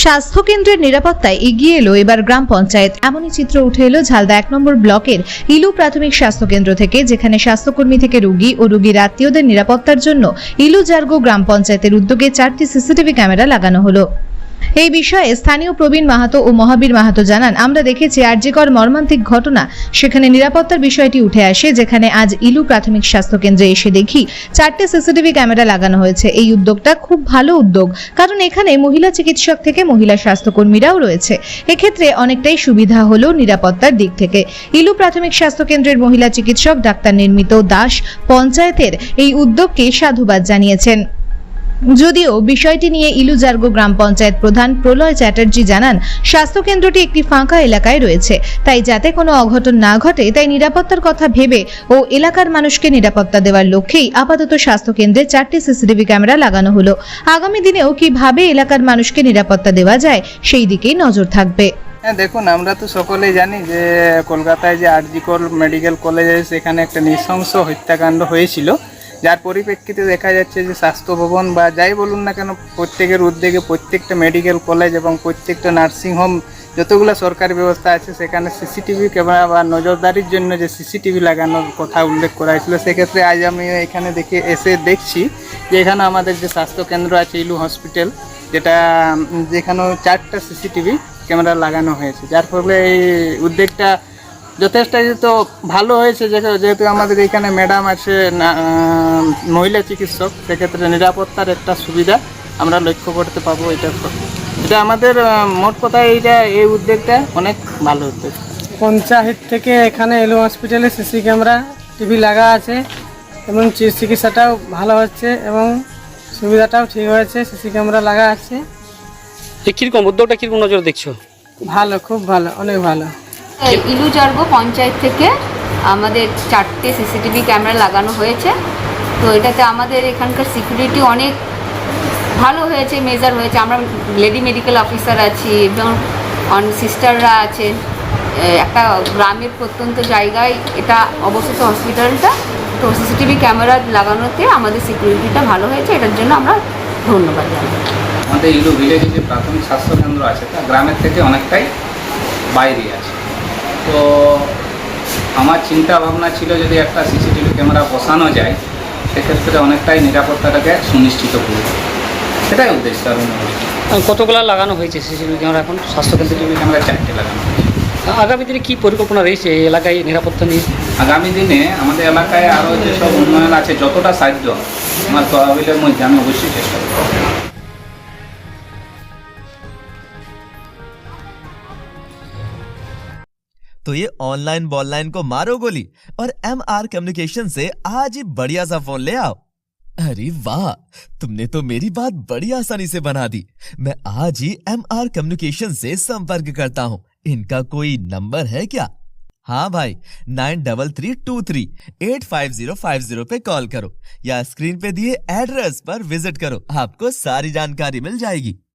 স্বাস্থ্যকেন্দ্রের নিরাপত্তায় এগিয়ে এলো এবার গ্রাম পঞ্চায়েত। এমনই চিত্র উঠে এলো ঝালদা এক নম্বর ব্লকের ইলু প্রাথমিক স্বাস্থ্যকেন্দ্র থেকে, যেখানে স্বাস্থ্যকর্মী থেকে রোগী ও রোগীর আত্মীয়দের নিরাপত্তার জন্য ইলু জার্গো গ্রাম পঞ্চায়েতের উদ্যোগে চারটি সিসিটিভি ক্যামেরা লাগানো হলো। এই বিষয়ে স্থানীয় প্রবীণ মাহাতো ও মহাবীর মাহাতো জানান, আমরা দেখেছি আর্যিকর মর্মান্তিক ঘটনা। সেখানে নিরাপত্তার বিষয়টি উঠে আসে, যেখানে আজ ইলু প্রাথমিক স্বাস্থ্যকেন্দ্রে এসে দেখি চারটে সিসিটিভি ক্যামেরা লাগানো হয়েছে। এই উদ্যোগটা খুব ভালো উদ্যোগ, কারণ এখানে মহিলা চিকিৎসক থেকে মহিলা স্বাস্থ্যকর্মীরাও রয়েছে। এক্ষেত্রে অনেকটাই সুবিধা হলো নিরাপত্তার দিক থেকে। ইলু প্রাথমিক স্বাস্থ্য কেন্দ্রের মহিলা চিকিৎসক ডাক্তার নির্মিত দাস পঞ্চায়েতের এই উদ্যোগকে সাধুবাদ জানিয়েছেন। যদিও বিষয়টি নিয়ে ইলুজার্গো গ্রাম পঞ্চায়েত প্রধান প্রলয় চ্যাটার্জি জানান, স্বাস্থ্যকেন্দ্রটি একটি ফাঁকা এলাকায় রয়েছে। তাই যাতে কোনো অঘটন না ঘটে, তাই নিরাপত্তার কথা ভেবে ও এলাকার মানুষকে নিরাপত্তা দেওয়ার লক্ষ্যেই আপাতত স্বাস্থ্যকেন্দ্রে চারটি সিসিটিভি ক্যামেরা লাগানো হলো। আগামী দিনেও কীভাবে এলাকার মানুষকে নিরাপত্তা দেওয়া যায়, সেই দিকেই নজর থাকবে। হ্যাঁ দেখুন, আমরা তো সকলেই জানি যে কলকাতায় যে আরজিকর মেডিকেল কলেজে সেখানে একটা নৃশংস হত্যাকাণ্ড হয়েছিল। যার পরিপ্রেক্ষিতে দেখা যাচ্ছে যে স্বাস্থ্য ভবন বা যাই বলুন না কেন, প্রত্যেকের উদ্যোগে প্রত্যেকটা মেডিকেল কলেজ এবং প্রত্যেকটা নার্সিংহোম যতগুলো সরকারি ব্যবস্থা আছে, সেখানে সিসিটিভি ক্যামেরা বা নজরদারির জন্য যে সিসিটিভি লাগানোর কথা উল্লেখ করা হয়েছিল, সেক্ষেত্রে আজ আমি এখানে দেখে এসে দেখছি যে এখানে আমাদের যে স্বাস্থ্যকেন্দ্র আছে ইলু হসপিটাল যেটা যেখানেও চারটা সিসিটিভি ক্যামেরা লাগানো হয়েছে। যার ফলে এই উদ্যোগটা যথেষ্ট তো ভালো হয়েছে যেহেতু আমাদের এখানে ম্যাডাম আছে না- মহিলা চিকিৎসক সেক্ষেত্রে নিরাপত্তার একটা সুবিধা আমরা লক্ষ্য করতে পাবো এটা এটা আমাদের মোট কথা এইটা এই উদ্যোগটা অনেক ভালো উদ্যোগ। পঞ্চায়েত থেকে এখানে এলো হসপিটালে সিসি ক্যামেরা টিভি লাগা আছে এবং চিকিৎসাটাও ভালো হচ্ছে এবং সুবিধাটাও ঠিক হয়েছে সিসি ক্যামেরা লাগা আছে। কীরকম? উদ্যোগটা কীরকম নজর দেখছ? ভালো খুব ভালো অনেক ভালো। ইলুজর্গ পঞ্চায়েত থেকে আমাদের চারটে সিসিটিভি ক্যামেরা লাগানো হয়েছে। তো এটাতে আমাদের এখানকার সিকিউরিটি অনেক ভালো হয়েছে, মেজার হয়েছে। আমরা লেডি মেডিকেল অফিসার আছি এবং অন সিস্টাররা আছে। একটা গ্রামের প্রত্যন্ত জায়গায় এটা অবস্থিত হসপিটালটা। তো সিসিটিভি ক্যামেরা লাগানোতে আমাদের সিকিউরিটিটা ভালো হয়েছে, এটার জন্য আমরা ধন্যবাদ জানাই। আমাদের ইলু ভিলেজে যে প্রাথমিক স্বাস্থ্যকেন্দ্র আছে তা গ্রামের থেকে অনেকটাই বাইরে আছে। তো আমার চিন্তা ভাবনা ছিল যদি একটা সিসিটিভি ক্যামেরা বসানো যায় সেক্ষেত্রে অনেকটাই নিরাপত্তাটাকে সুনিশ্চিত করবে। সেটাই উদ্দেশ্য আর কতগুলা লাগানো হয়েছে সিসিটিভি ক্যামেরা এখন? স্বাস্থ্যকেন্দ্রে সিসিটিভি ক্যামেরা চারটে লাগানো হয়েছে। আগামী দিনে কী পরিকল্পনা রয়েছে এই এলাকায় নিরাপত্তা নিয়ে? আগামী দিনে আমাদের এলাকায় আরও যেসব উন্নয়ন আছে যতটা সাহায্য আমার তহবিলের মধ্যে আমি অবশ্যই চেষ্টা করব। तो ये ऑनलाइन बॉललाइन को मारो गोली और एम आर कम्युनिकेशन से आज ही बढ़िया सा फ़ोन ले आओ। अरे वाह, तुमने तो मेरी बात बड़ी आसानी से बना दी। मैं आज ही एम आर कम्युनिकेशन से संपर्क करता हूँ। इनका कोई नंबर है क्या? हाँ भाई nine double three two three eight five zero five zero पे कॉल करो या स्क्रीन पे दिए एड्रेस पर विज़िट करो। आपको सारी जानकारी मिल जाएगी।